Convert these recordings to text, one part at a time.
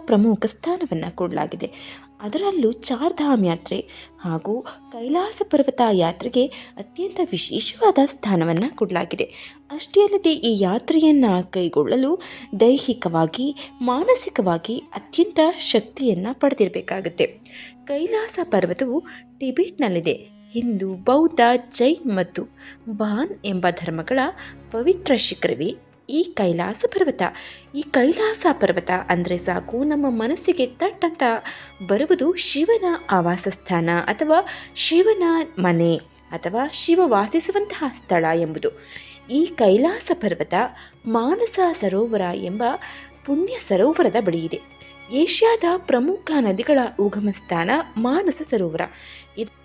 ಪ್ರಮುಖ ಸ್ಥಾನವನ್ನು ಕೊಡಲಾಗಿದೆ. ಅದರಲ್ಲೂ ಚಾರ್ಧಾಮ್ ಯಾತ್ರೆ ಹಾಗೂ ಕೈಲಾಸ ಪರ್ವತ ಯಾತ್ರೆಗೆ ಅತ್ಯಂತ ವಿಶೇಷವಾದ ಸ್ಥಾನವನ್ನು ಕೊಡಲಾಗಿದೆ. ಅಷ್ಟೇ ಅಲ್ಲದೆ ಈ ಯಾತ್ರೆಯನ್ನು ಕೈಗೊಳ್ಳಲು ದೈಹಿಕವಾಗಿ, ಮಾನಸಿಕವಾಗಿ ಅತ್ಯಂತ ಶಕ್ತಿಯನ್ನು ಪಡೆದಿರಬೇಕಾಗುತ್ತೆ. ಕೈಲಾಸ ಪರ್ವತವು ಟಿಬೆಟ್ನಲ್ಲಿದೆ. ಹಿಂದೂ, ಬೌದ್ಧ, ಜೈನ್ ಮತ್ತು ಬಾನ್ ಎಂಬ ಧರ್ಮಗಳ ಪವಿತ್ರ ಶಿಖರವೇ ಈ ಕೈಲಾಸ ಪರ್ವತ. ಈ ಕೈಲಾಸ ಪರ್ವತ ಅಂದರೆ ಸಾಕು ನಮ್ಮ ಮನಸ್ಸಿಗೆ ತಟ್ಟಂತ ಬರುವುದು ಶಿವನ ಆವಾಸ ಸ್ಥಾನ ಅಥವಾ ಶಿವನ ಮನೆ ಅಥವಾ ಶಿವ ವಾಸಿಸುವಂತಹ ಸ್ಥಳ ಎಂಬುದು. ಈ ಕೈಲಾಸ ಪರ್ವತ ಮಾನಸ ಸರೋವರ ಎಂಬ ಪುಣ್ಯ ಸರೋವರದ ಬಳಿ ಇದೆ. ಏಷ್ಯಾದ ಪ್ರಮುಖ ನದಿಗಳ ಉಗಮ ಸ್ಥಾನ ಮಾನಸ ಸರೋವರ. ಇದು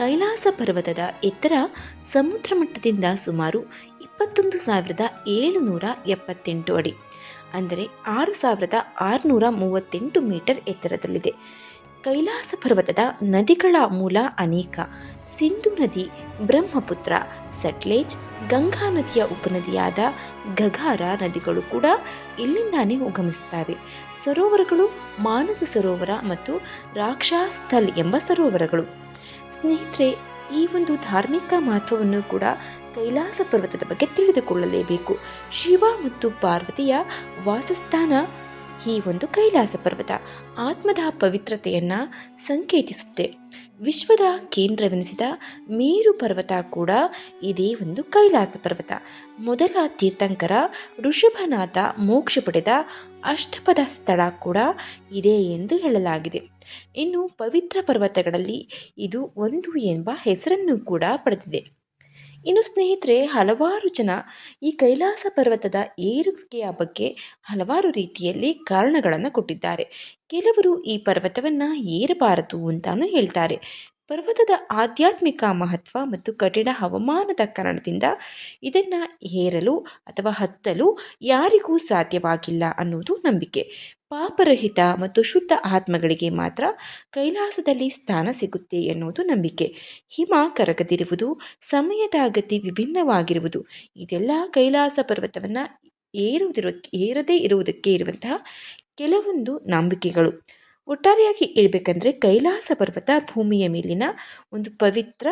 ಕೈಲಾಸ ಪರ್ವತದ ಎತ್ತರ ಸಮುದ್ರ ಮಟ್ಟದಿಂದ ಸುಮಾರು ಇಪ್ಪತ್ತೊಂದು ಸಾವಿರದ ಏಳುನೂರ ಎಪ್ಪತ್ತೆಂಟು ಅಡಿ, ಅಂದರೆ ಆರು ಸಾವಿರದ ಆರುನೂರ ಮೂವತ್ತೆಂಟು ಮೀಟರ್ ಎತ್ತರದಲ್ಲಿದೆ. ಕೈಲಾಸ ಪರ್ವತದ ನದಿಗಳ ಮೂಲ ಅನೇಕ ಸಿಂಧು ನದಿ, ಬ್ರಹ್ಮಪುತ್ರ, ಸಟ್ಲೇಜ್, ಗಂಗಾ ನದಿಯ ಉಪನದಿಯಾದ ಗಗಾರ ನದಿಗಳು ಕೂಡ ಇಲ್ಲಿಂದಾನೇ ಉಗಮಿಸುತ್ತವೆ. ಸರೋವರಗಳು ಮಾನಸ ಸರೋವರ ಮತ್ತು ರಾಕ್ಷಾಸ್ಥಲ್ ಎಂಬ ಸರೋವರಗಳು. ಸ್ನೇಹಿತರೆ, ಈ ಒಂದು ಧಾರ್ಮಿಕ ಮಹತ್ವವನ್ನು ಕೂಡ ಕೈಲಾಸ ಪರ್ವತದ ಬಗ್ಗೆ ತಿಳಿದುಕೊಳ್ಳಲೇಬೇಕು. ಶಿವ ಮತ್ತು ಪಾರ್ವತಿಯ ವಾಸಸ್ಥಾನ ಈ ಒಂದು ಕೈಲಾಸ ಪರ್ವತ. ಆತ್ಮದ ಪವಿತ್ರತೆಯನ್ನು ಸಂಕೇತಿಸುತ್ತೆ. ವಿಶ್ವದ ಕೇಂದ್ರವೆನಿಸಿದ ಮೇರು ಪರ್ವತ ಕೂಡ ಇದೇ ಒಂದು ಕೈಲಾಸ ಪರ್ವತ. ಮೊದಲ ತೀರ್ಥಂಕರ ಋಷಭನಾಥ ಮೋಕ್ಷ ಪಡೆದ ಅಷ್ಟಪದ ಸ್ಥಳ ಕೂಡ ಇದೆ ಎಂದು ಹೇಳಲಾಗಿದೆ. ಇನ್ನು ಪವಿತ್ರ ಪರ್ವತಗಳಲ್ಲಿ ಇದು ಒಂದು ಎಂಬ ಹೆಸರನ್ನು ಕೂಡ ಪಡೆದಿದೆ. ಇನ್ನು ಸ್ನೇಹಿತರೆ, ಹಲವಾರು ಜನ ಈ ಕೈಲಾಸ ಪರ್ವತದ ಏರುವಿಕೆಯ ಬಗ್ಗೆ ಹಲವಾರು ರೀತಿಯಲ್ಲಿ ಕಾರಣಗಳನ್ನು ಕೊಟ್ಟಿದ್ದಾರೆ. ಕೆಲವರು ಈ ಪರ್ವತವನ್ನು ಏರಬಾರದು ಅಂತಾನು ಹೇಳ್ತಾರೆ. ಪರ್ವತದ ಆಧ್ಯಾತ್ಮಿಕ ಮಹತ್ವ ಮತ್ತು ಕಠಿಣ ಹವಾಮಾನದ ಕಾರಣದಿಂದ ಇದನ್ನು ಏರಲು ಅಥವಾ ಹತ್ತಲು ಯಾರಿಗೂ ಸಾಧ್ಯವಾಗಿಲ್ಲ ಅನ್ನೋದು ನಂಬಿಕೆ. ಪಾಪರಹಿತ ಮತ್ತು ಶುದ್ಧ ಆತ್ಮಗಳಿಗೆ ಮಾತ್ರ ಕೈಲಾಸದಲ್ಲಿ ಸ್ಥಾನ ಸಿಗುತ್ತೆ ಎನ್ನುವುದು ನಂಬಿಕೆ. ಹಿಮ ಕರಗದಿರುವುದು, ಸಮಯದ ಅಗತಿ ವಿಭಿನ್ನವಾಗಿರುವುದು, ಇದೆಲ್ಲ ಕೈಲಾಸ ಪರ್ವತವನ್ನು ಏರುವುದಿರೋ, ಏರದೇ ಇರುವುದಕ್ಕೆ ಇರುವಂತಹ ಕೆಲವೊಂದು ನಂಬಿಕೆಗಳು. ಒಟ್ಟಾರೆಯಾಗಿ ಹೇಳಬೇಕಂದ್ರೆ ಕೈಲಾಸ ಪರ್ವತ ಭೂಮಿಯ ಮೇಲಿನ ಒಂದು ಪವಿತ್ರ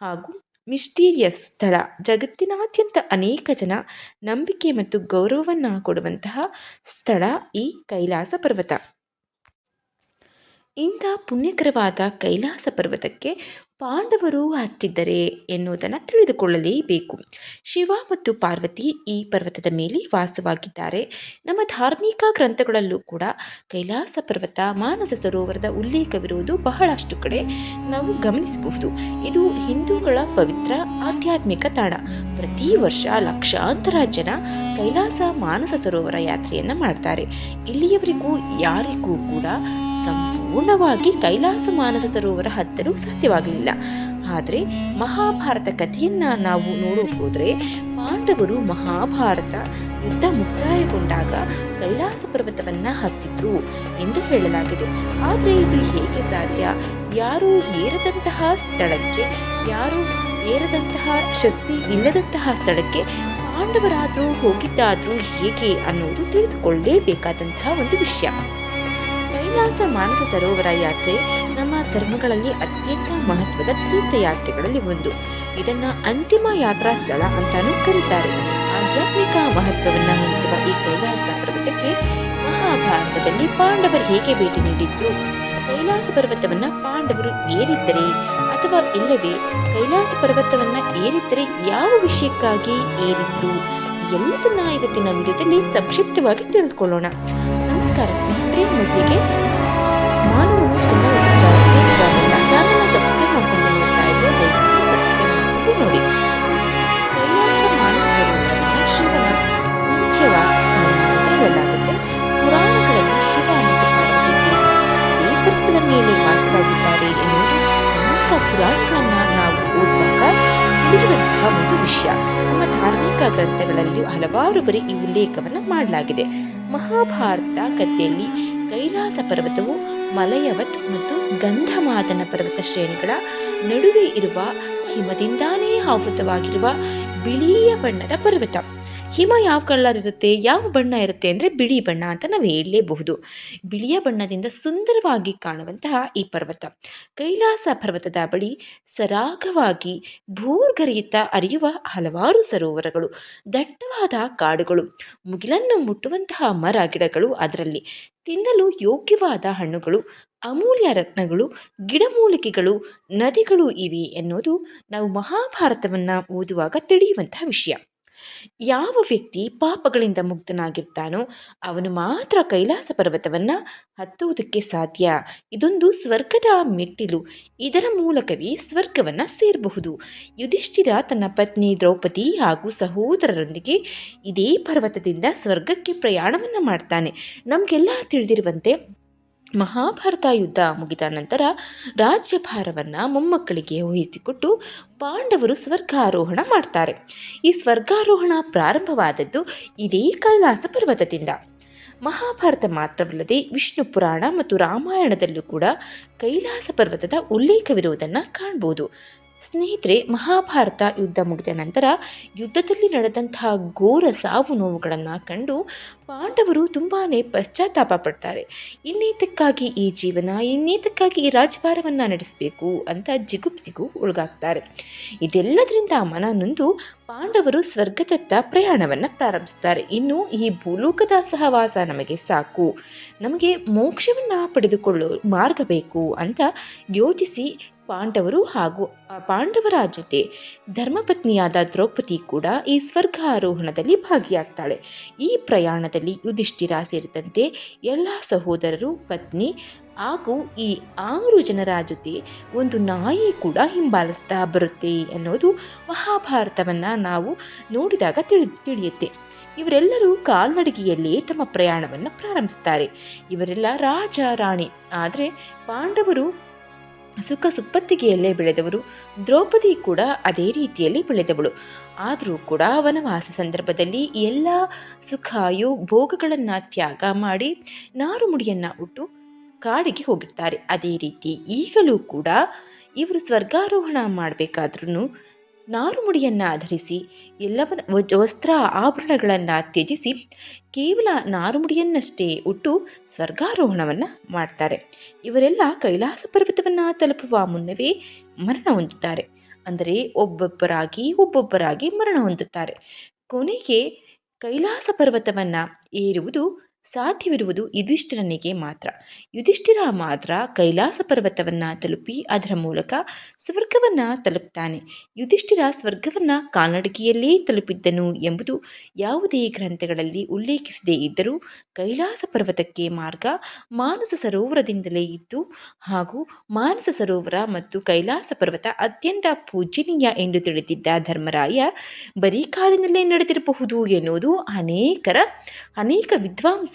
ಹಾಗೂ ಮಿಸ್ಟೀರಿಯಸ್ ಸ್ಥಳ. ಜಗತ್ತಿನಾದ್ಯಂತ ಅನೇಕ ಜನ ನಂಬಿಕೆ ಮತ್ತು ಗೌರವವನ್ನು ಕೊಡುವಂತಹ ಸ್ಥಳ ಈ ಕೈಲಾಸ ಪರ್ವತ. ಇಂಥ ಪುಣ್ಯಕರವಾದ ಕೈಲಾಸ ಪರ್ವತಕ್ಕೆ ಪಾಂಡವರು ಹತ್ತಿದ್ದರೆ ಎನ್ನುವುದನ್ನು ತಿಳಿದುಕೊಳ್ಳಲೇಬೇಕು. ಶಿವ ಮತ್ತು ಪಾರ್ವತಿ ಈ ಪರ್ವತದ ಮೇಲೆ ವಾಸವಾಗಿದ್ದಾರೆ. ನಮ್ಮ ಧಾರ್ಮಿಕ ಗ್ರಂಥಗಳಲ್ಲೂ ಕೂಡ ಕೈಲಾಸ ಪರ್ವತ, ಮಾನಸ ಸರೋವರದ ಉಲ್ಲೇಖವಿರುವುದು ಬಹಳಷ್ಟು ಕಡೆ ನಾವು ಗಮನಿಸಬಹುದು. ಇದು ಹಿಂದೂಗಳ ಪವಿತ್ರ ಆಧ್ಯಾತ್ಮಿಕ ತಾಣ. ಪ್ರತಿ ವರ್ಷ ಲಕ್ಷಾಂತರ ಜನ ಕೈಲಾಸ ಮಾನಸ ಸರೋವರ ಯಾತ್ರೆಯನ್ನು ಮಾಡ್ತಾರೆ. ಇಲ್ಲಿಯವರೆಗೂ ಯಾರಿಗೂ ಕೂಡ ಸಂಪೂರ್ಣವಾಗಿ ಕೈಲಾಸ ಮಾನಸ ಸರೋವರ ಹತ್ತಲು ಸಾಧ್ಯವಾಗಲಿಲ್ಲ. ಆದರೆ ಮಹಾಭಾರತ ಕಥೆಯನ್ನು ನಾವು ನೋಡೋಕೋದ್ರೆ ಪಾಂಡವರು ಮಹಾಭಾರತ ಯುದ್ಧ ಮುಕ್ತಾಯಗೊಂಡಾಗ ಕೈಲಾಸ ಪರ್ವತವನ್ನು ಹತ್ತಿದ್ರು ಎಂದು ಹೇಳಲಾಗಿದೆ. ಆದರೆ ಇದು ಹೇಗೆ ಸಾಧ್ಯ? ಯಾರೂ ಏರದಂತಹ ಸ್ಥಳಕ್ಕೆ, ಯಾರೂ ಏರದಂತಹ ಶಕ್ತಿ ಇಲ್ಲದಂತಹ ಸ್ಥಳಕ್ಕೆ ಪಾಂಡವರಾದರೂ ಹೋಗಿದ್ದಾದರೂ ಹೇಗೆ ಅನ್ನೋದು ತಿಳಿದುಕೊಳ್ಳಲೇಬೇಕಾದಂತಹ ಒಂದು ವಿಷಯ. ಕೈಲಾಸ ಮಾನಸ ಸರೋವರ ಯಾತ್ರೆ ನಮ್ಮ ಧರ್ಮಗಳಲ್ಲಿ ಅತ್ಯಂತ ಮಹತ್ವದ ತೀರ್ಥಯಾತ್ರೆಗಳಲ್ಲಿ ಒಂದು. ಇದನ್ನ ಅಂತಿಮ ಯಾತ್ರಾ ಸ್ಥಳ ಅಂತಾನೂ ಕರೀತಾರೆ. ಆಧ್ಯಾತ್ಮಿಕ ಮಹತ್ವವನ್ನು ಹೊಂದಿರುವ ಈ ಕೈಲಾಸ ಪರ್ವತಕ್ಕೆ ಮಹಾಭಾರತದಲ್ಲಿ ಪಾಂಡವರು ಹೇಗೆ ಭೇಟಿ ನೀಡಿದ್ರು? ಕೈಲಾಸ ಪರ್ವತವನ್ನ ಪಾಂಡವರು ಏರಿದ್ದರೆ ಅಥವಾ ಇಲ್ಲವೇ? ಕೈಲಾಸ ಪರ್ವತವನ್ನ ಏರಿದ್ದರೆ ಯಾವ ವಿಷಯಕ್ಕಾಗಿ ಏರಿದ್ರು? ಎಲ್ಲದನ್ನ ಇವತ್ತಿನ ವಿಡಿಯೋದಲ್ಲಿ ಸಂಕ್ಷಿಪ್ತವಾಗಿ ತಿಳಿದುಕೊಳ್ಳೋಣ ನಮಸ್ಕಾರ ಸ್ನೇಹಿತರೆ ಮೊದಲಿಗೆ ಮಾನವನು ತುಂಬ ಚಾನಲ್ಗೆ ಸ್ವಾಗತ. ಚಾನಲ್ನ ಸಬ್ಸ್ಕ್ರೈಬ್ ಮಾಡ್ಕೊಂಡು ನೋಡ್ತಾ ಇದ್ದರೆ ದಯವಿಟ್ಟು ಸಬ್ಸ್ಕ್ರೈಬ್ ಮಾಡಿಕೊಂಡು ನೋಡಿ. ಕೈಲಾಸ ಮಾನಸ ಸರೋವರವನ್ನು ಶಿವನ ಪೂಜ್ಯ ವಾಸಸ್ಥಾನ ಅಂತ ಹೇಳಲಾಗುತ್ತೆ. ಪುರಾಣಗಳಲ್ಲಿ ಶಿವ ಮತ್ತು ಪಾರ್ವತಿ ದೇವಿ ಮೇಲೆ ವಾಸವಾಗಿದ್ದಾರೆ ಎನ್ನುವುದು ಅನೇಕ ಪುರಾಣಗಳನ್ನು ನಾವು ಓದುವಾಗ ತಿಳಿಯುವಂತಹ ಒಂದು ವಿಷಯ. ನಮ್ಮ ಧಾರ್ಮಿಕ ಗ್ರಂಥಗಳಲ್ಲಿ ಹಲವಾರು ಬರಿ ಈ ಉಲ್ಲೇಖವನ್ನು ಮಾಡಲಾಗಿದೆ. ಮಹಾಭಾರತ ಕಥೆಯಲ್ಲಿ ಕೈಲಾಸ ಪರ್ವತವು ಮಲಯವತ್ ಮತ್ತು ಗಂಧಮಾದನ ಪರ್ವತ ಶ್ರೇಣಿಗಳ ನಡುವೆ ಇರುವ ಹಿಮದಿಂದಾನೇ ಆವೃತವಾಗಿರುವ ಬಿಳಿಯ ಬಣ್ಣದ ಪರ್ವತ. ಹಿಮ ಯಾವ ಕಲರ್ ಇರುತ್ತೆ, ಯಾವ ಬಣ್ಣ ಇರುತ್ತೆ ಅಂದರೆ ಬಿಳಿ ಬಣ್ಣ ಅಂತ ನಾವು ಹೇಳಲೇಬಹುದು. ಬಿಳಿಯ ಬಣ್ಣದಿಂದ ಸುಂದರವಾಗಿ ಕಾಣುವಂತಹ ಈ ಪರ್ವತ. ಕೈಲಾಸ ಪರ್ವತದ ಬಳಿ ಸರಾಗವಾಗಿ ಭೂರ್ಗರಿಯುತ್ತ ಅರಿಯುವ ಹಲವಾರು ಸರೋವರಗಳು, ದಟ್ಟವಾದ ಕಾಡುಗಳು, ಮುಗಿಲನ್ನು ಮುಟ್ಟುವಂತಹ ಮರ ಗಿಡಗಳು ಅದರಲ್ಲಿ. ತಿನ್ನಲು ಯೋಗ್ಯವಾದ ಹಣ್ಣುಗಳು, ಅಮೂಲ್ಯ ರತ್ನಗಳು ಗಿಡಮೂಲಿಕೆಗಳು ನದಿಗಳು ಇವೆ ಎನ್ನುವುದು ನಾವು ಮಹಾಭಾರತವನ್ನು ಓದುವಾಗ ತಿಳಿಯುವಂತಹ ವಿಷಯ. ಯಾವ ವ್ಯಕ್ತಿ ಪಾಪಗಳಿಂದ ಮುಕ್ತನಾಗಿರ್ತಾನೋ ಅವನು ಮಾತ್ರ ಕೈಲಾಸ ಪರ್ವತವನ್ನು ಹತ್ತುವುದಕ್ಕೆ ಸಾಧ್ಯ. ಇದೊಂದು ಸ್ವರ್ಗದ ಮೆಟ್ಟಿಲು. ಇದರ ಮೂಲಕವೇ ಸ್ವರ್ಗವನ್ನು ಸೇರಬಹುದು. ಯುಧಿಷ್ಠಿರ ತನ್ನ ಪತ್ನಿ ದ್ರೌಪದಿ ಹಾಗೂ ಸಹೋದರರೊಂದಿಗೆ ಇದೇ ಪರ್ವತದಿಂದ ಸ್ವರ್ಗಕ್ಕೆ ಪ್ರಯಾಣವನ್ನು ಮಾಡ್ತಾನೆ. ನಮಗೆಲ್ಲ ತಿಳಿದಿರುವಂತೆ ಮಹಾಭಾರತ ಯುದ್ಧ ಮುಗಿದ ನಂತರ ರಾಜ್ಯಭಾರವನ್ನು ಮೊಮ್ಮಕ್ಕಳಿಗೆ ವಹಿಸಿಕೊಟ್ಟು ಪಾಂಡವರು ಸ್ವರ್ಗಾರೋಹಣ ಮಾಡ್ತಾರೆ. ಈ ಸ್ವರ್ಗಾರೋಹಣ ಪ್ರಾರಂಭವಾದದ್ದು ಇದೇ ಕೈಲಾಸ ಪರ್ವತದಿಂದ. ಮಹಾಭಾರತ ಮಾತ್ರವಲ್ಲದೆ ವಿಷ್ಣು ಪುರಾಣ ಮತ್ತು ರಾಮಾಯಣದಲ್ಲೂ ಕೂಡ ಕೈಲಾಸ ಪರ್ವತದ ಉಲ್ಲೇಖವಿರುವುದನ್ನು ಕಾಣ್ಬೋದು. ಸ್ನೇಹಿತರೆ, ಮಹಾಭಾರತ ಯುದ್ಧ ಮುಗಿದ ನಂತರ ಯುದ್ಧದಲ್ಲಿ ನಡೆದಂತಹ ಘೋರ ಸಾವು ನೋವುಗಳನ್ನು ಕಂಡು ಪಾಂಡವರು ತುಂಬಾ ಪಶ್ಚಾತ್ತಾಪ ಪಡ್ತಾರೆ. ಇನ್ನೇತಕ್ಕಾಗಿ ಈ ಜೀವನ, ಇನ್ನೇತಕ್ಕಾಗಿ ಈ ರಾಜಭಾರವನ್ನು ನಡೆಸಬೇಕು ಅಂತ ಜಿಗುಪ್ಸಿಗೂ ಒಳಗಾಗ್ತಾರೆ ಇದೆಲ್ಲದರಿಂದ ಮನ ನೊಂದು ಪಾಂಡವರು ಸ್ವರ್ಗದತ್ತ ಪ್ರಯಾಣವನ್ನು ಪ್ರಾರಂಭಿಸ್ತಾರೆ. ಇನ್ನು ಈ ಭೂಲೋಕದ ಸಹವಾಸ ನಮಗೆ ಸಾಕು. ನಮಗೆ ಮೋಕ್ಷವನ್ನು ಪಡೆದುಕೊಳ್ಳೋ ಮಾರ್ಗ ಬೇಕು ಅಂತ ಯೋಚಿಸಿ ಪಾಂಡವರು ಹಾಗೂ ಆ ಪಾಂಡವರ ಜೊತೆ ಧರ್ಮಪತ್ನಿಯಾದ ದ್ರೌಪದಿ ಕೂಡ ಈ ಸ್ವರ್ಗಾರೋಹಣದಲ್ಲಿ ಭಾಗಿಯಾಗ್ತಾಳೆ. ಈ ಪ್ರಯಾಣದಲ್ಲಿ ಯುಧಿಷ್ಠಿರ ಸೇರಿದಂತೆ ಎಲ್ಲ ಸಹೋದರರು, ಪತ್ನಿ ಹಾಗೂ ಈ ಆರು ಜನರ ಜೊತೆ ಒಂದು ನಾಯಿ ಕೂಡ ಹಿಂಬಾಲಿಸ್ತಾ ಬರುತ್ತೆ ಅನ್ನೋದು ಮಹಾಭಾರತವನ್ನು ನಾವು ನೋಡಿದಾಗ ತಿಳಿ ತಿಳಿಯುತ್ತೆ. ಇವರೆಲ್ಲರೂ ಕಾಲ್ನಡಿಗೆಯಲ್ಲೇ ತಮ್ಮ ಪ್ರಯಾಣವನ್ನು ಪ್ರಾರಂಭಿಸ್ತಾರೆ. ಇವರೆಲ್ಲ ರಾಜ ರಾಣಿ. ಆದರೆ ಪಾಂಡವರು ಸುಖ ಸುಪ್ಪತ್ತಿಗೆಯಲ್ಲೇ ಬೆಳೆದವರು, ದ್ರೌಪದಿ ಕೂಡ ಅದೇ ರೀತಿಯಲ್ಲಿ ಬೆಳೆದವಳು. ಆದರೂ ಕೂಡ ವನವಾಸ ಸಂದರ್ಭದಲ್ಲಿ ಎಲ್ಲ ಸುಖಾಯು ಭೋಗಗಳನ್ನು ತ್ಯಾಗ ಮಾಡಿ ನಾರುಮುಡಿಯನ್ನು ಉಟ್ಟು ಕಾಡಿಗೆ ಹೋಗಿರ್ತಾರೆ. ಅದೇ ರೀತಿ ಈಗಲೂ ಕೂಡ ಇವರು ಸ್ವರ್ಗಾರೋಹಣ ಮಾಡಬೇಕಾದ್ರೂ ನಾರುಮುಡಿಯನ್ನು ಧರಿಸಿ ಎಲ್ಲವನ್ನ ವಸ್ತ್ರ ಆಭರಣಗಳನ್ನು ತ್ಯಜಿಸಿ ಕೇವಲ ನಾರುಮುಡಿಯನ್ನಷ್ಟೇ ಉಟ್ಟು ಸ್ವರ್ಗಾರೋಹಣವನ್ನು ಮಾಡ್ತಾರೆ. ಇವರೆಲ್ಲ ಕೈಲಾಸ ಪರ್ವತವನ್ನು ತಲುಪುವ ಮುನ್ನವೇ ಮರಣ ಹೊಂದುತ್ತಾರೆ. ಅಂದರೆ ಒಬ್ಬೊಬ್ಬರಾಗಿ ಒಬ್ಬೊಬ್ಬರಾಗಿ ಮರಣ ಹೊಂದುತ್ತಾರೆ. ಕೊನೆಗೆ ಕೈಲಾಸ ಪರ್ವತವನ್ನು ಏರುವುದು ಸಾಧ್ಯವಿರುವುದು ಯುಧಿಷ್ಠಿರನಿಗೆ ಮಾತ್ರ. ಯುಧಿಷ್ಠಿರ ಮಾತ್ರ ಕೈಲಾಸ ಪರ್ವತವನ್ನು ತಲುಪಿ ಅದರ ಮೂಲಕ ಸ್ವರ್ಗವನ್ನು ತಲುಪ್ತಾನೆ. ಯುಧಿಷ್ಠಿರ ಸ್ವರ್ಗವನ್ನು ಕಾಲ್ನಡಿಗೆಯಲ್ಲೇ ತಲುಪಿದ್ದನು ಎಂಬುದು ಯಾವುದೇ ಗ್ರಂಥಗಳಲ್ಲಿ ಉಲ್ಲೇಖಿಸದೇ ಇದ್ದರೂ ಕೈಲಾಸ ಪರ್ವತಕ್ಕೆ ಮಾರ್ಗ ಮಾನಸ ಸರೋವರದಿಂದಲೇ ಇತ್ತು ಹಾಗೂ ಮಾನಸ ಸರೋವರ ಮತ್ತು ಕೈಲಾಸ ಪರ್ವತ ಅತ್ಯಂತ ಪೂಜನೀಯ ಎಂದು ತಿಳಿದಿದ್ದ ಧರ್ಮರಾಯ ಬರೀ ಕಾಲಿನಲ್ಲೇ ನಡೆದಿರಬಹುದು ಎನ್ನುವುದು ಅನೇಕರ, ಅನೇಕ ವಿದ್ವಾಂಸ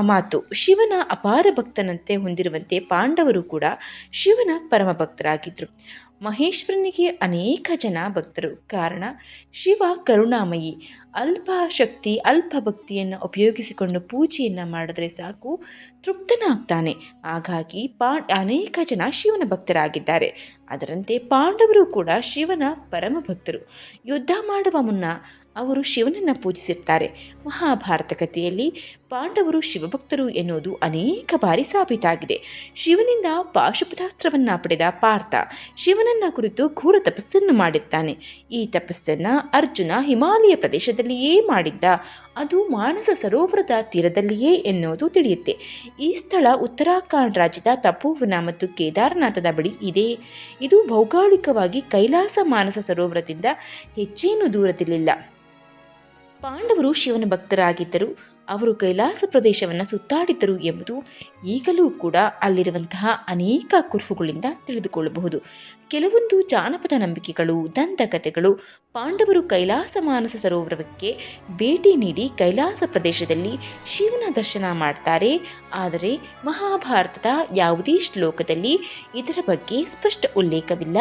ಮಾತು. ಶಿವನ ಅಪಾರ ಭಕ್ತನಂತೆ ಹೊಂದಿರುವಂತೆ ಪಾಂಡವರು ಕೂಡ ಶಿವನ ಪರಮ ಭಕ್ತರಾಗಿದ್ದರು ಮಹೇಶ್ವರನಿಗೆ ಅನೇಕ ಜನ ಭಕ್ತರು. ಕಾರಣ, ಶಿವ ಕರುಣಾಮಯಿ. ಅಲ್ಪ ಶಕ್ತಿ ಅಲ್ಪ ಭಕ್ತಿಯನ್ನು ಉಪಯೋಗಿಸಿಕೊಂಡು ಪೂಜೆಯನ್ನು ಮಾಡಿದ್ರೆ ಸಾಕು, ತೃಪ್ತನಾಗ್ತಾನೆ. ಹಾಗಾಗಿ ಪಾ, ಅನೇಕ ಜನ ಶಿವನ ಭಕ್ತರಾಗಿದ್ದಾರೆ. ಅದರಂತೆ ಪಾಂಡವರು ಕೂಡ ಶಿವನ ಪರಮ ಭಕ್ತರು. ಯುದ್ಧ ಮಾಡುವ ಮುನ್ನ ಅವರು ಶಿವನನ್ನು ಪೂಜಿಸಿರ್ತಾರೆ. ಮಹಾಭಾರತ ಕಥೆಯಲ್ಲಿ ಪಾಂಡವರು ಶಿವಭಕ್ತರು ಎನ್ನುವುದು ಅನೇಕ ಬಾರಿ ಸಾಬೀತಾಗಿದೆ. ಶಿವನಿಂದ ಪಾಶುಪತಾಸ್ತ್ರವನ್ನು ಪಡೆದ ಪಾರ್ಥ ಶಿವನನ್ನ ಕುರಿತು ಘೋರ ತಪಸ್ಸನ್ನು ಮಾಡಿರ್ತಾನೆ. ಈ ತಪಸ್ಸನ್ನು ಅರ್ಜುನ ಹಿಮಾಲಯ ಪ್ರದೇಶದಲ್ಲಿಯೇ ಮಾಡಿದ್ದ, ಅದು ಮಾನಸ ಸರೋವರದ ತೀರದಲ್ಲಿಯೇ ಎನ್ನುವುದು ತಿಳಿಯುತ್ತೆ. ಈ ಸ್ಥಳ ಉತ್ತರಾಖಂಡ್ ರಾಜ್ಯದ ತಪೋವನ ಮತ್ತು ಕೇದಾರನಾಥದ ಬಳಿ ಇದೆ. ಇದು ಭೌಗೋಳಿಕವಾಗಿ ಕೈಲಾಸ ಮಾನಸ ಸರೋವರದಿಂದ ಹೆಚ್ಚೇನು ದೂರದಲ್ಲಿಲ್ಲ. ಪಾಂಡವರು ಶಿವನ ಭಕ್ತರಾಗಿದ್ದರು. ಅವರು ಕೈಲಾಸ ಪ್ರದೇಶವನ್ನು ಸುತ್ತಾಡಿದ್ದರು ಎಂಬುದು ಈಗಲೂ ಕೂಡ ಅಲ್ಲಿರುವಂತಹ ಅನೇಕ ಕುರುಹುಗಳಿಂದ ತಿಳಿದುಕೊಳ್ಳಬಹುದು. ಕೆಲವೊಂದು ಜಾನಪದ ನಂಬಿಕೆಗಳು, ದಂತಕಥೆಗಳು, ಪಾಂಡವರು ಕೈಲಾಸ ಮಾನಸ ಸರೋವರಕ್ಕೆ ಭೇಟಿ ನೀಡಿ ಕೈಲಾಸ ಪ್ರದೇಶದಲ್ಲಿ ಶಿವನ ದರ್ಶನ ಮಾಡ್ತಾರೆ. ಆದರೆ ಮಹಾಭಾರತದ ಯಾವುದೇ ಶ್ಲೋಕದಲ್ಲಿ ಇದರ ಬಗ್ಗೆ ಸ್ಪಷ್ಟ ಉಲ್ಲೇಖವಿಲ್ಲ.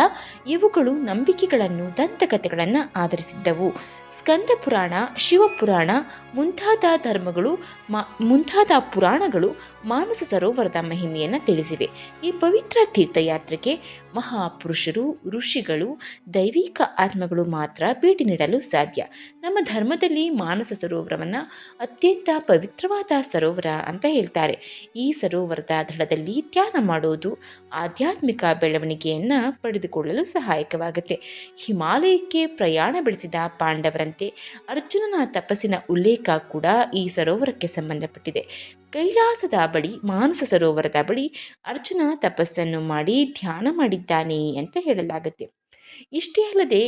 ಇವುಗಳು ನಂಬಿಕೆಗಳನ್ನು, ದಂತಕಥೆಗಳನ್ನು ಆಧರಿಸಿದ್ದವು. ಸ್ಕಂದ ಪುರಾಣ ಶಿವಪುರಾಣ ಮುಂತಾದ ಧರ್ಮಗಳು ಮುಂತಾದ ಪುರಾಣಗಳು ಮಾನಸ ಸರೋವರದ ಮಹಿಮೆಯನ್ನು ತಿಳಿಸಿವೆ. ಈ ಪವಿತ್ರ ತೀರ್ಥಯಾತ್ರೆಗೆ ಮಹಾಪುರುಷರು, ಋಷಿಗಳು, ದೈವಿಕ ಆತ್ಮಗಳು ಮಾತ್ರ ಭೇಟಿ ನೀಡಲು ಸಾಧ್ಯ. ನಮ್ಮ ಧರ್ಮದಲ್ಲಿ ಮಾನಸ ಸರೋವರವನ್ನು ಅತ್ಯಂತ ಪವಿತ್ರವಾದ ಸರೋವರ ಅಂತ ಹೇಳ್ತಾರೆ. ಈ ಸರೋವರದ ದಳದಲ್ಲಿ ಧ್ಯಾನ ಮಾಡುವುದು ಆಧ್ಯಾತ್ಮಿಕ ಬೆಳವಣಿಗೆಯನ್ನು ಪಡೆದುಕೊಳ್ಳಲು ಸಹಾಯಕವಾಗುತ್ತೆ. ಹಿಮಾಲಯಕ್ಕೆ ಪ್ರಯಾಣ ಬೆಳೆಸಿದ ಪಾಂಡವರಂತೆ ಅರ್ಜುನನ ತಪಸ್ಸಿನ ಉಲ್ಲೇಖ ಕೂಡ ಈ ಸರೋವರಕ್ಕೆ ಸಂಬಂಧಪಟ್ಟಿದೆ. ಕೈಲಾಸದ ಬಳಿ ಮಾನಸ ಸರೋವರದ ಬಳಿ ಅರ್ಜುನ ತಪಸ್ಸನ್ನು ಮಾಡಿ ಧ್ಯಾನ ಮಾಡಿದ್ದಾನೆ ಅಂತ ಹೇಳಲಾಗುತ್ತೆ. ಇಷ್ಟೇ ಅಲ್ಲದೆ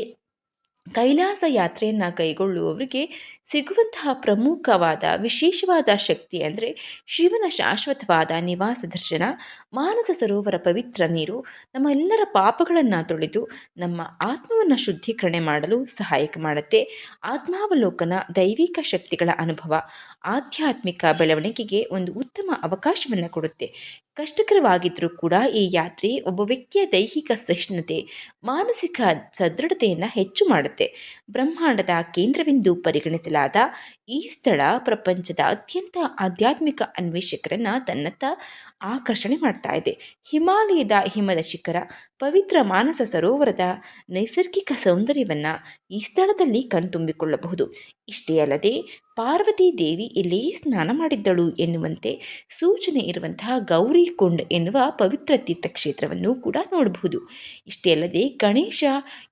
ಕೈಲಾಸ ಯಾತ್ರೆಯನ್ನು ಕೈಗೊಳ್ಳುವವರಿಗೆ ಸಿಗುವಂತಹ ಪ್ರಮುಖವಾದ, ವಿಶೇಷವಾದ ಶಕ್ತಿ ಅಂದರೆ ಶಿವನ ಶಾಶ್ವತವಾದ ನಿವಾಸ ದರ್ಶನ, ಮಾನಸ ಸರೋವರ ಪವಿತ್ರ ನೀರು, ನಮ್ಮ ಎಲ್ಲರ ಪಾಪಗಳನ್ನು ತೊಳೆದು ನಮ್ಮ ಆತ್ಮವನ್ನು ಶುದ್ಧೀಕರಣೆ ಮಾಡಲು ಸಹಾಯಕ ಮಾಡುತ್ತೆ. ಆತ್ಮಾವಲೋಕನ ದೈವಿಕ ಶಕ್ತಿಗಳ ಅನುಭವ ಆಧ್ಯಾತ್ಮಿಕ ಬೆಳವಣಿಗೆಗೆ ಒಂದು ಉತ್ತಮ ಅವಕಾಶವನ್ನು ಕೊಡುತ್ತೆ. ಕಷ್ಟಕರವಾಗಿದ್ದರೂ ಕೂಡ ಈ ಯಾತ್ರೆ ಒಬ್ಬ ವ್ಯಕ್ತಿಯ ದೈಹಿಕ ಸಹಿಷ್ಣುತೆ, ಮಾನಸಿಕ ಸದೃಢತೆಯನ್ನು ಹೆಚ್ಚು ಮಾಡುತ್ತೆ. ಬ್ರಹ್ಮಾಂಡದ ಕೇಂದ್ರವೆಂದು ಪರಿಗಣಿಸಲಾದ ಈ ಸ್ಥಳ ಪ್ರಪಂಚದ ಅತ್ಯಂತ ಆಧ್ಯಾತ್ಮಿಕ ಅನ್ವೇಷಕರನ್ನು ತನ್ನತ್ತ ಆಕರ್ಷಣೆ ಮಾಡ್ತಾ ಇದೆ. ಹಿಮಾಲಯದ ಹಿಮದ ಶಿಖರ, ಪವಿತ್ರ ಮಾನಸ ಸರೋವರದ ನೈಸರ್ಗಿಕ ಸೌಂದರ್ಯವನ್ನು ಈ ಸ್ಥಳದಲ್ಲಿ ಕಣ್ತುಂಬಿಕೊಳ್ಳಬಹುದು. ಇಷ್ಟೇ ಅಲ್ಲದೆ ಪಾರ್ವತಿ ದೇವಿ ಇಲ್ಲೇ ಸ್ನಾನ ಮಾಡಿದ್ದಳು ಎನ್ನುವಂತೆ ಸೂಚನೆ ಇರುವಂತಹ ಗೌರಿಕೊಂಡ್ ಎನ್ನುವ ಪವಿತ್ರ ತೀರ್ಥಕ್ಷೇತ್ರವನ್ನು ಕೂಡ ನೋಡಬಹುದು. ಇಷ್ಟೇ ಅಲ್ಲದೆ ಗಣೇಶ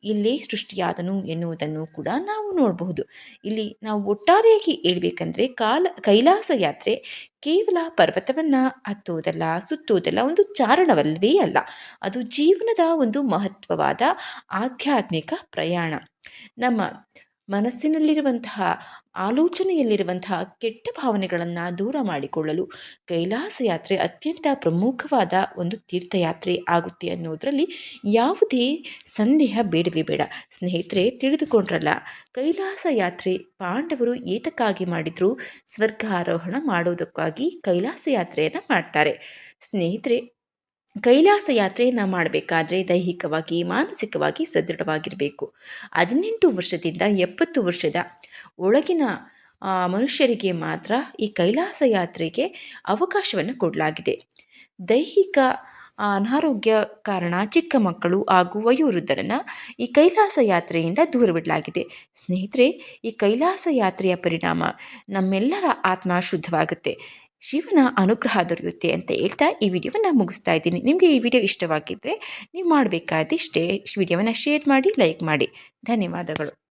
ಇಲ್ಲೇ ಸೃಷ್ಟಿಯಾದನು ಎನ್ನುವುದನ್ನು ಕೂಡ ನಾವು ನೋಡಬಹುದು. ಇಲ್ಲಿ ನಾವು ಒಟ್ಟಾರೆಯಾಗಿ ಹೇಳಬೇಕಂದ್ರೆ ಕಾಲ, ಕೈಲಾಸ ಯಾತ್ರೆ ಕೇವಲ ಪರ್ವತವನ್ನು ಹತ್ತುವುದಲ್ಲ ಸುತ್ತುವುದಲ್ಲ ಒಂದು ಚಾರಣವಲ್ಲವೇ ಅಲ್ಲ. ಅದು ಜೀವನದ ಒಂದು ಮಹತ್ವವಾದ ಆಧ್ಯಾತ್ಮಿಕ ಪ್ರಯಾಣ. ನಮ್ಮ ಮನಸ್ಸಿನಲ್ಲಿರುವಂತಹ ಆಲೋಚನೆಯಲ್ಲಿರುವಂತಹ ಕೆಟ್ಟ ಭಾವನೆಗಳನ್ನು ದೂರ ಮಾಡಿಕೊಳ್ಳಲು ಕೈಲಾಸ ಯಾತ್ರೆ ಅತ್ಯಂತ ಪ್ರಮುಖವಾದ ಒಂದು ತೀರ್ಥಯಾತ್ರೆ ಆಗುತ್ತೆ ಅನ್ನೋದರಲ್ಲಿ ಯಾವುದೇ ಸಂದೇಹ ಬೇಡವೇ ಬೇಡ. ಸ್ನೇಹಿತರೆ, ತಿಳಿದುಕೊಂಡ್ರಲ್ಲ, ಕೈಲಾಸ ಯಾತ್ರೆ ಪಾಂಡವರು ಏತಕ್ಕಾಗಿ ಮಾಡಿದ್ರು? ಸ್ವರ್ಗ ಆರೋಹಣ ಮಾಡೋದಕ್ಕಾಗಿ ಕೈಲಾಸ ಯಾತ್ರೆಯನ್ನು ಮಾಡ್ತಾರೆ. ಸ್ನೇಹಿತರೆ, ಕೈಲಾಸ ಯಾತ್ರೆಯನ್ನು ಮಾಡಬೇಕಾದ್ರೆ ದೈಹಿಕವಾಗಿ, ಮಾನಸಿಕವಾಗಿ ಸದೃಢವಾಗಿರಬೇಕು. ಹದಿನೆಂಟು ವರ್ಷದಿಂದ ಎಪ್ಪತ್ತು ವರ್ಷದ ಒಳಗಿನ ಮನುಷ್ಯರಿಗೆ ಮಾತ್ರ ಈ ಕೈಲಾಸ ಯಾತ್ರೆಗೆ ಅವಕಾಶವನ್ನು ಕೊಡಲಾಗಿದೆ. ದೈಹಿಕ ಅನಾರೋಗ್ಯ ಕಾರಣ ಚಿಕ್ಕ ಮಕ್ಕಳು ಹಾಗೂ ವಯೋವೃದ್ಧರನ್ನು ಈ ಕೈಲಾಸ ಯಾತ್ರೆಯಿಂದ ದೂರವಿಡಲಾಗಿದೆ ಸ್ನೇಹಿತರೆ, ಈ ಕೈಲಾಸ ಯಾತ್ರೆಯ ಪರಿಣಾಮ ನಮ್ಮೆಲ್ಲರ ಆತ್ಮ ಶುದ್ಧವಾಗುತ್ತೆ. ಶಿವನ ಅನುಗ್ರಹ ದೊರೆಯುತ್ತೆ ಅಂತ ಹೇಳ್ತಾ ಈ ವಿಡಿಯೋವನ್ನು ಮುಗಿಸ್ತಾ ಇದ್ದೀನಿ. ನಿಮಗೆ ಈ ವಿಡಿಯೋ ಇಷ್ಟವಾಗಿದ್ದರೆ ನೀವು ಮಾಡಬೇಕಾದಿಷ್ಟೇ ವಿಡಿಯೋವನ್ನು ಶೇರ್ ಮಾಡಿ, ಲೈಕ್ ಮಾಡಿ. ಧನ್ಯವಾದಗಳು.